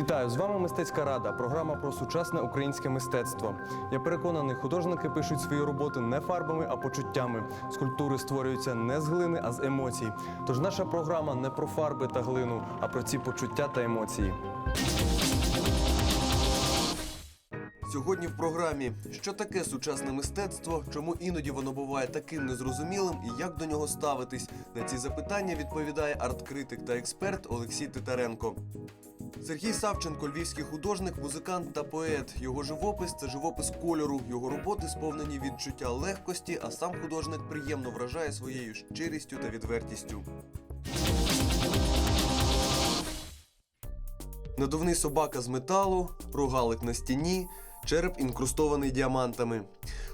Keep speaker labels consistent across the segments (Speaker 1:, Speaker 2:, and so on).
Speaker 1: Вітаю з вами мистецька рада, програма про сучасне українське мистецтво. Я переконаний, художники пишуть свої роботи не фарбами, а почуттями. Скульптури створюються не з глини, а з емоцій. Тож наша програма не про фарби та глину, а про ці почуття та емоції. Сьогодні в програмі що таке сучасне мистецтво, чому іноді воно буває таким незрозумілим і як до нього ставитись. На ці запитання відповідає арт-критик та експерт Олексій Титаренко. Сергій Савченко, львівський художник, музикант та поет. Його живопис це живопис кольору. Його роботи сповнені відчуття легкості, а сам художник приємно вражає своєю щирістю та відвертістю. Надувний собака з металу, рогалик на стіні, череп інкрустований діамантами.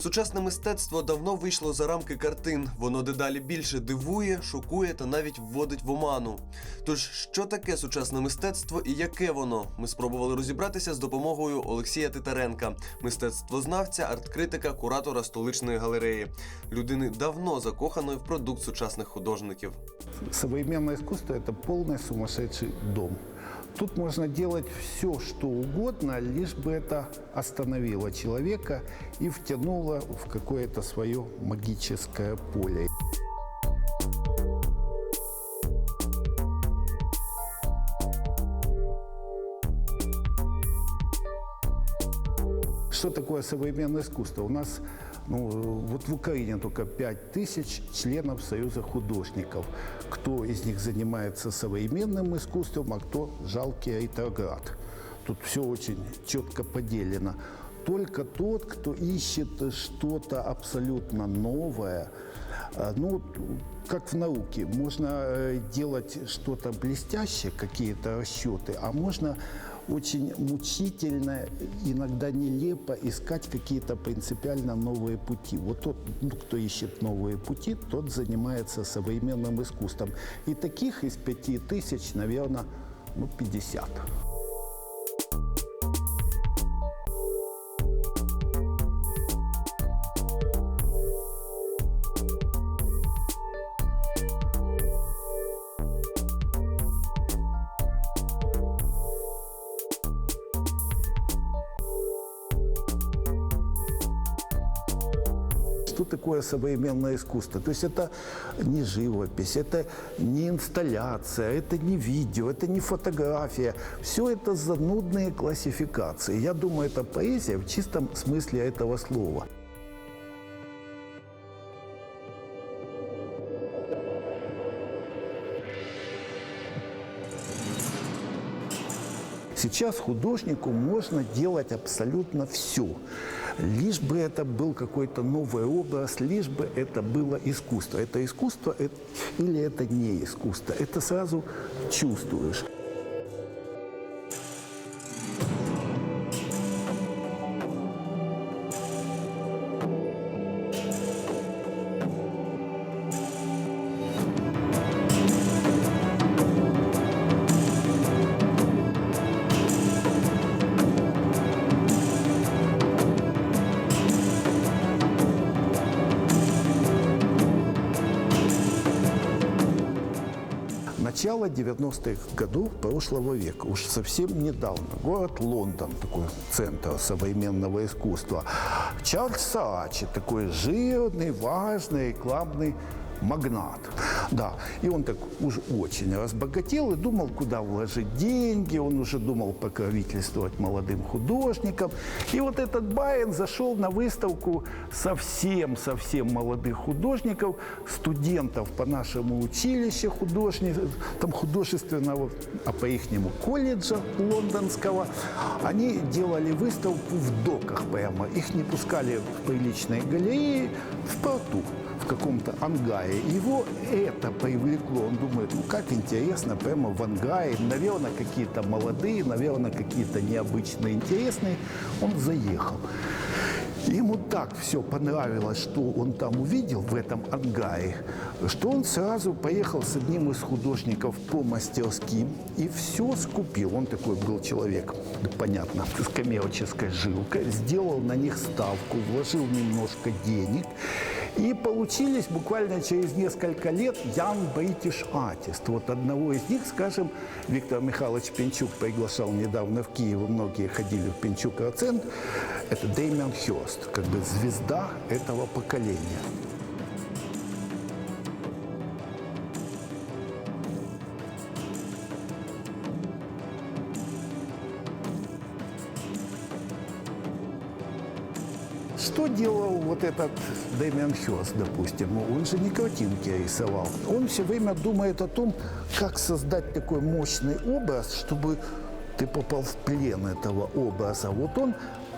Speaker 1: Сучасне мистецтво давно вийшло за рамки картин. Воно дедалі більше дивує, шокує та навіть вводить в оману. Тож, що таке сучасне мистецтво і яке воно? Ми спробували розібратися з допомогою Олексія Титаренка, мистецтвознавця, арт-критика, куратора столичної галереї, людини давно закоханої в продукт сучасних художників.
Speaker 2: Современное искусство – это полный сумасшедший дом. Тут можно делать все, что угодно, лишь бы это остановило человека и втянуло в какое-то свое магическое поле. Что такое современное искусство? У нас ну, вот в Украине только 5 тысяч членов Союза художников. Кто из них занимается современным искусством, а кто жалкий ретроград. Тут все очень четко поделено. Только тот, кто ищет что-то абсолютно новое, а, ну, как в науке, можно э, делать что-то блестящее, какие-то расчеты, а можно очень мучительно, иногда нелепо искать какие-то принципиально новые пути. Вот тот, ну, кто ищет новые пути, тот занимается современным искусством. И таких из пяти тысяч, наверное, ну, 50. Что такое современное искусство? То есть это не живопись, это не инсталляция, это не видео, это не фотография. Все это занудные классификации. Я думаю, это поэзия в чистом смысле этого слова. Сейчас художнику можно делать абсолютно все. Лишь бы это был какой-то новый образ, лишь бы это было искусство. Это искусство э- или это не искусство. Это сразу чувствуешь. Начало 90-х годов прошлого века, уж совсем недавно, город Лондон, такой центр современного искусства. Чарльз Саачи, такой жирный, важный рекламный магнат. Да, и он так уж очень разбогател и думал, куда вложить деньги, он уже думал покровительствовать молодым художникам. И вот этот Байен зашел на выставку совсем-совсем молодых художников, студентов по нашему училищу художников, там художественного, а по ихнему колледжа лондонского. Они делали выставку в доках прямо. Их не пускали в приличные галереи в порту каком-то ангаре. Его это привлекло. Он думает, ну как интересно, прямо в ангаре. Наверное, какие-то молодые, наверное, какие-то необычные, интересные. Он заехал. Ему так все понравилось, что он там увидел в этом ангаре, что он сразу поехал с одним из художников по мастерским и все скупил. Он такой был человек, понятно, с коммерческой жилкой, сделал на них ставку, вложил немножко денег И получились буквально через несколько лет Young British Artist. Вот одного из них, скажем, Виктор Михайлович Пинчук приглашал недавно в Киев, многие ходили в Пинчук-центр. Это Дэмиан Хёрст, как бы звезда этого поколения. Что делал вот этот Дэмиан Хёрст, допустим? Он же не картинки рисовал. Он все время думает о том, как создать такой мощный образ, чтобы ты попал в плен этого образа. Вот он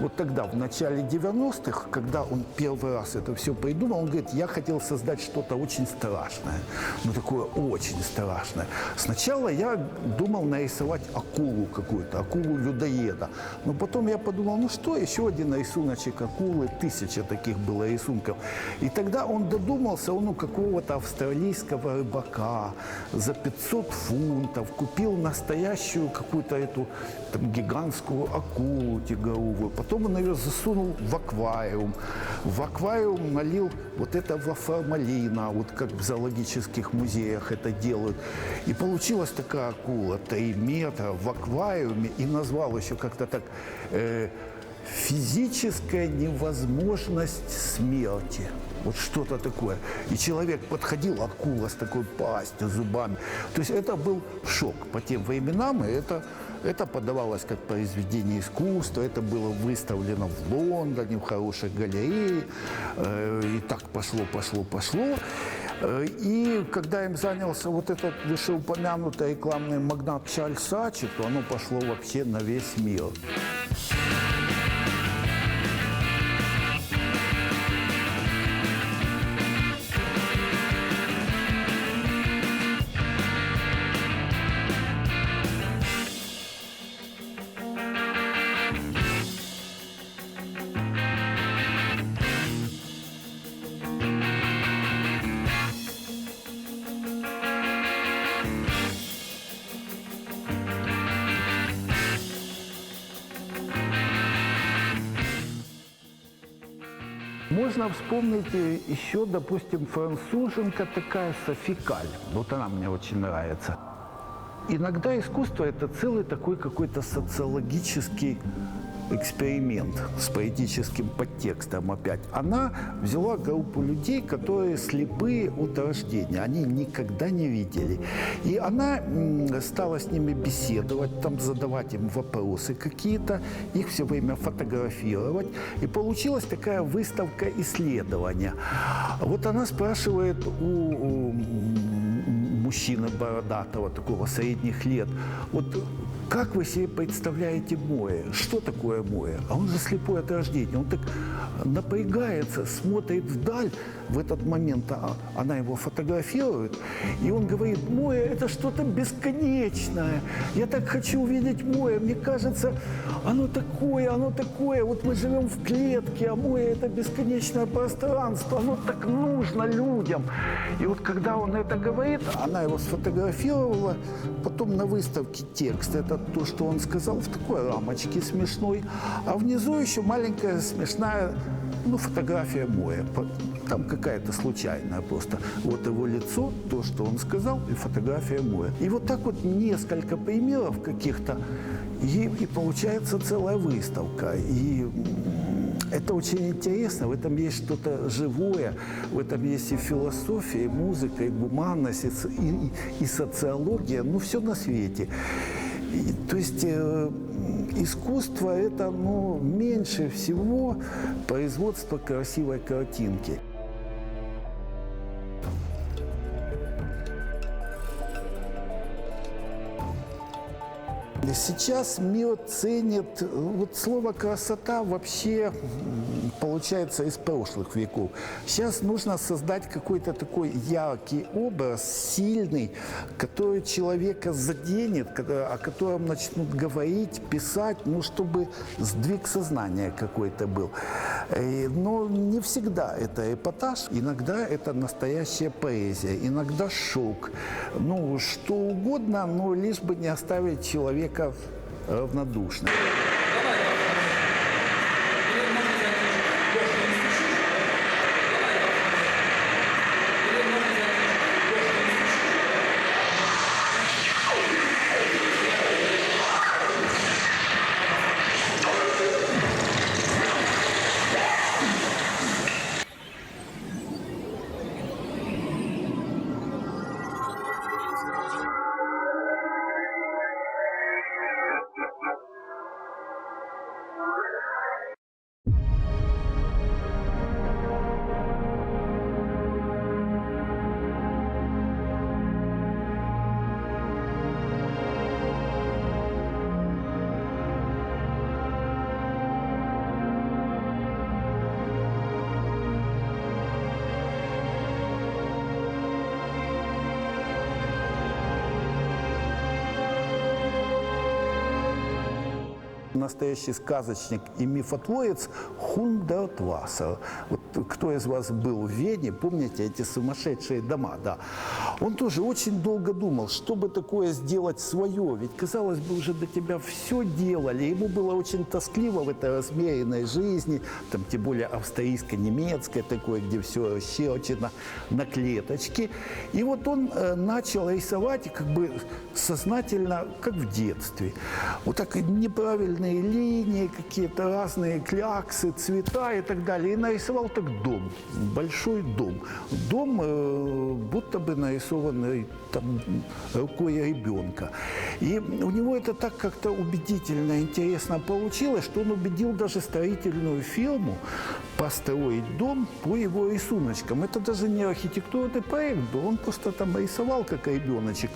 Speaker 2: вот тогда, в начале 90-х, когда он первый раз это все придумал, он говорит, я хотел создать что-то очень страшное. Ну, такое очень страшное. Сначала я думал нарисовать акулу какую-то, акулу-людоеда. Но потом я подумал, ну что, еще один рисуночек акулы, тысяча таких было рисунков. И тогда он додумался, он у какого-то австралийского рыбака за 500 фунтов купил настоящую какую-то эту там, гигантскую акулу тигровую. Потом он ее засунул в аквариум. В аквариум налил вот этого формалина, вот как в зоологических музеях это делают. И получилась такая акула, 3 метра в аквариуме, и назвал еще как-то так э, «физическая невозможность смерти». Вот что-то такое. И человек подходил, акула с такой пастью, зубами. То есть это был шок по тем временам, и это это подавалось как произведение искусства, это было выставлено в Лондоне, в хорошей галерее. Э, И так пошло, пошло, пошло. Э, И когда им занялся вот этот вышеупомянутый рекламный магнат Чарльз Сачи, то оно пошло вообще на весь мир. Можно вспомнить э, еще, допустим, француженка такая Софи Каль. Вот она мне очень нравится. Иногда искусство – это целый такой какой-то социологический эксперимент с поэтическим подтекстом опять. Она взяла группу людей, которые слепые от рождения. Они никогда не видели. И она стала с ними беседовать, там задавать им вопросы какие-то, их все время фотографировать. И получилась такая выставка исследования. Вот она спрашивает у мужчины бородатого, такого средних лет, вот как вы себе представляете море? Что такое море? А он же слепой от рождения. Он так напрягается, смотрит вдаль в этот момент. а Она его фотографирует. И он говорит, море – это что-то бесконечное. Я так хочу увидеть море. Мне кажется, оно такое, оно такое. Вот мы живем в клетке, а море – это бесконечное пространство. Оно так нужно людям. И вот когда он это говорит, она его сфотографировала. Потом на выставке текст. Это то, что он сказал в такой рамочке смешной. А внизу еще маленькая смешная ну, фотография. По- Там какая-то случайная просто. Вот его лицо, то, что он сказал, и фотография моря. И вот так вот несколько примеров каких-то, и, и получается целая выставка. И это очень интересно, в этом есть что-то живое, в этом есть и философия, и музыка, и гуманность, и- и- и социология, ну все на свете. И, то есть э, искусство это ну, меньше всего производство красивой картинки. Сейчас мир ценит, вот слово красота вообще получается из прошлых веков. Сейчас нужно создать какой-то такой яркий образ, сильный, который человека заденет, о котором начнут говорить, писать, ну, чтобы сдвиг сознания какой-то был. Э, Но не всегда это эпатаж, иногда это настоящая поэзия, иногда шок. Ну, что угодно, но лишь бы не оставить человека равнодушным. Настоящий сказочник и мифотворец Хундертвассер. Вот кто из вас был в Вене, помните эти сумасшедшие дома, да. Он тоже очень долго думал, чтобы такое сделать свое, ведь, казалось бы, уже до тебя все делали, ему было очень тоскливо в этой размеренной жизни, там, тем более австрийско-немецкой такой, где все расчерчено на клеточки. И вот он э, начал рисовать как бы сознательно, как в детстве. Вот так неправильные линии, какие-то разные кляксы, цвета и так далее. И нарисовал так дом, большой дом. Дом э, будто бы нарисованный там, рукой ребенка. И у него это так как-то убедительно, интересно получилось, что он убедил даже строительную фирму построить дом по его рисуночкам. Это даже не архитектурный проект был, он просто там рисовал как ребеночек,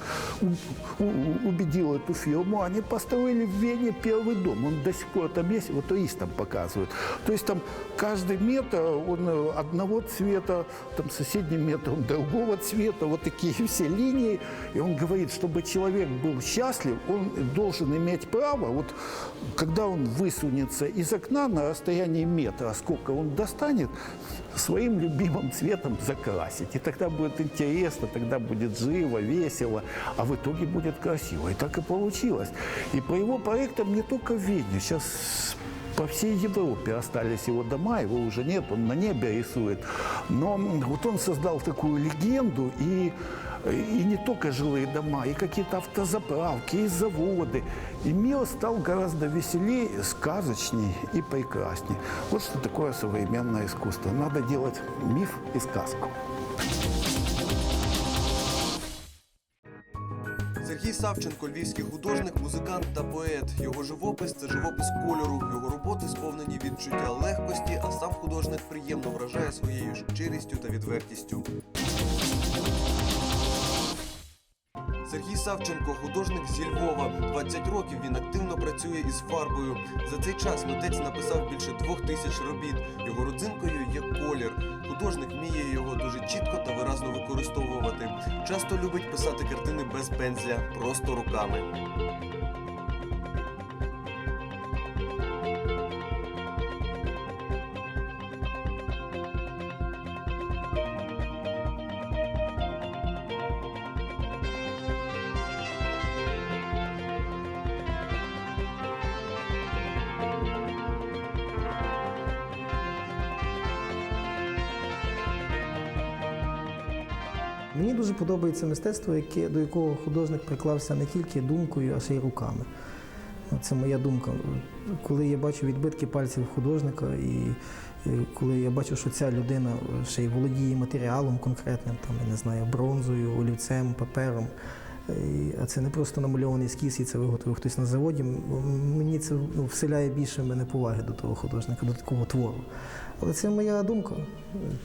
Speaker 2: убедил эту фирму, они построили в Вене первый дом, он до сих пор там есть, вот туристам показывают. То есть там каждый метр, он э, одного цвета, там соседний метр, он другого цвета, вот такие все линии. И он говорит, чтобы человек был счастлив, он должен иметь право, вот когда он высунется из окна на расстоянии метра, сколько он достанет, своим любимым цветом закрасить. И тогда будет интересно, тогда будет живо, весело, а в итоге будет красиво. И так и получилось. И по его проектам не только в Вене, сейчас по всей Европе остались его дома, его уже нет, он на небе рисует. Но вот он создал такую легенду, и, и не только жилые дома, и какие-то автозаправки, и заводы. И мир стал гораздо веселее, сказочней и прекрасней. Вот что такое современное искусство. Надо делать миф и сказку.
Speaker 1: Сергій Савченко, львівський художник, музикант та поет. Його живопис це живопис кольору. Його роботи сповнені відчуття легкості, а сам художник приємно вражає своєю щирістю та відвертістю. Сергій Савченко, художник зі Львова. 20 років він активно працює із фарбою. За цей час митець написав більше двох тисяч робіт. Його родзинкою є колір. Художник вміє його дуже чітко та виразно використовувати. Часто любить писати картини без пензля, просто руками.
Speaker 3: Мені дуже подобається мистецтво, яке, до якого художник приклався не тільки думкою, а ще й руками. Це моя думка. Коли я бачу відбитки пальців художника, і, і коли я бачу, що ця людина ще й володіє матеріалом конкретним, там, я не знаю, бронзою, олівцем, папером. А це не просто намальований ескіз, і це виготовив хтось на заводі. Мені це ну, вселяє більше мене поваги до того художника, до такого твору. Але це моя думка,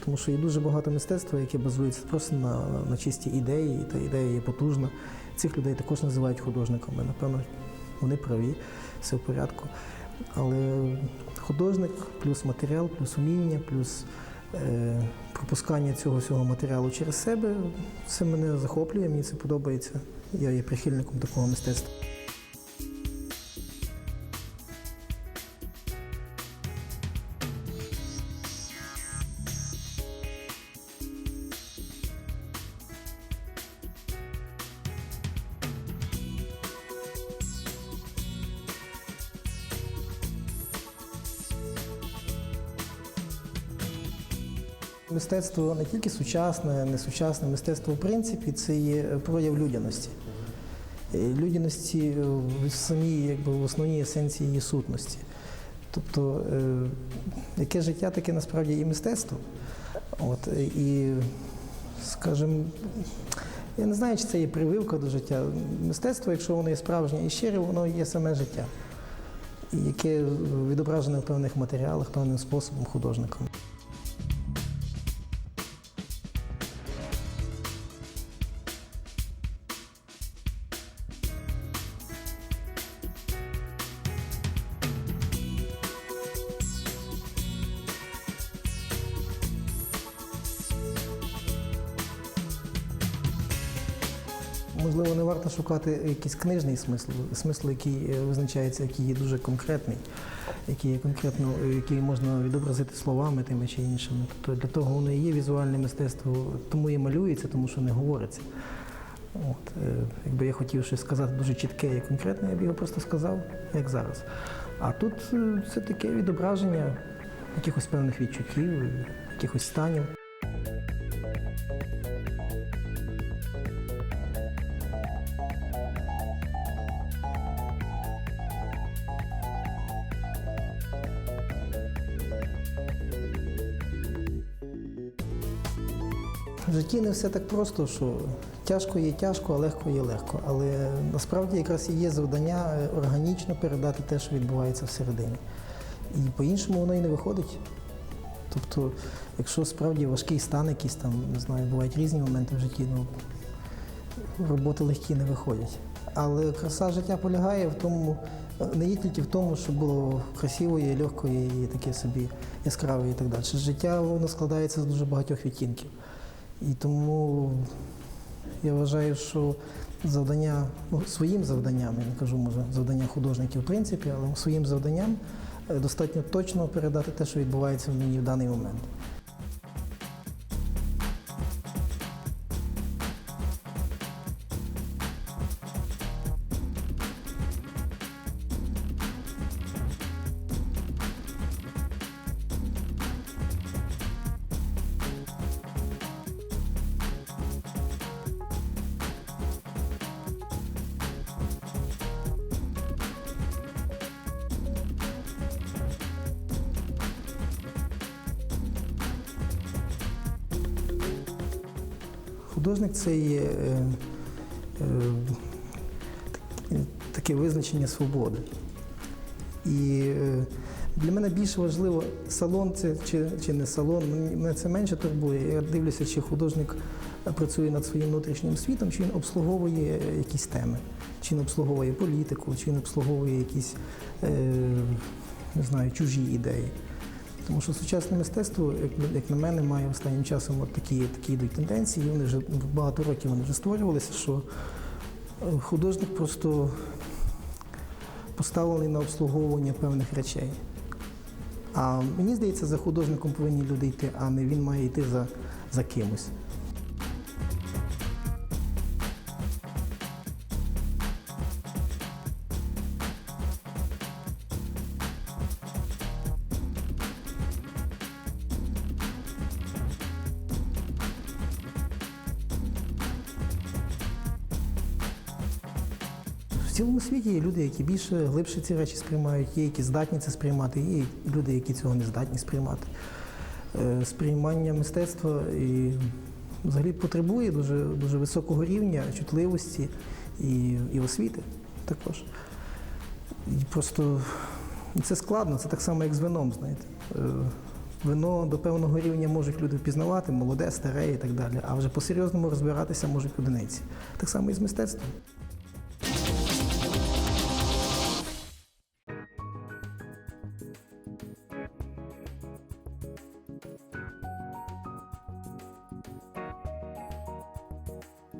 Speaker 3: тому що є дуже багато мистецтва, яке базується просто на, на чистій ідеї, і та ідея є потужна. Цих людей також називають художниками. Напевно, вони праві, все в порядку. Але художник плюс матеріал, плюс уміння, плюс пропускання цього всього матеріалу через себе, це мене захоплює, мені це подобається. Я є прихильником такого мистецтва. Мистецтво не тільки сучасне, не сучасне, мистецтво в принципі це є прояв людяності. Е, Людяності в самій, якби в основній есенції її сутності. Тобто, е, яке життя, таке насправді і мистецтво. От, е, і, скажімо, я не знаю, чи це є прививка до життя. Мистецтво, якщо воно є справжнє і щире, воно є саме життя, яке відображене в певних матеріалах, певним способом художником. Шукати якийсь книжний смисл, смисл, який е, визначається, який є дуже конкретний, який є конкретно, е, який можна відобразити словами тими чи іншими. Тобто для того воно і є візуальне мистецтво, тому і малюється, тому що не говориться. От, е, якби я хотів щось сказати дуже чітке і конкретне, я б його просто сказав, як зараз. А тут це таке відображення якихось певних відчуттів, якихось станів. В житті не все так просто, що тяжко є тяжко, а легко є легко. Але насправді якраз і є завдання е, органічно передати те, що відбувається всередині. І по-іншому воно і не виходить. Тобто, якщо справді важкий стан якийсь там, не знаю, бувають різні моменти в житті, ну роботи легкі не виходять. Але краса життя полягає в тому, е, не є тільки в тому, що було красивої, легкої і таке собі яскраве і так далі. Життя воно складається з дуже багатьох відтінків. І тому я вважаю, що завдання, ну, своїм завданням, я не кажу, може, завдання художників в принципі, але своїм завданням е, достатньо точно передати те, що відбувається в мені в даний момент. Художник це є е, е, таке визначення свободи. І е, для мене більше важливо, салон це чи, чи не салон, мене це менше турбує. Я дивлюся, чи художник працює над своїм внутрішнім світом, чи він обслуговує якісь теми, чи він обслуговує політику, чи він обслуговує якісь е, не знаю, чужі ідеї. Тому що сучасне мистецтво, як, на мене, має останнім часом от такі, такі йдуть тенденції. Вони вже багато років вони вже створювалися, що е, художник просто поставлений на обслуговування певних речей. А мені здається, за художником повинні люди йти, а не він має йти за, за кимось. Більше глибше ці речі сприймають, є які здатні це сприймати, є люди, які цього не здатні сприймати. Е, Сприймання мистецтва і взагалі потребує дуже, дуже високого рівня чутливості і, і освіти також. І просто це складно, це так само, як з вином, знаєте. Е, Вино до певного рівня можуть люди впізнавати, молоде, старе і так далі, а вже по-серйозному розбиратися можуть одиниці. Так само і з мистецтвом.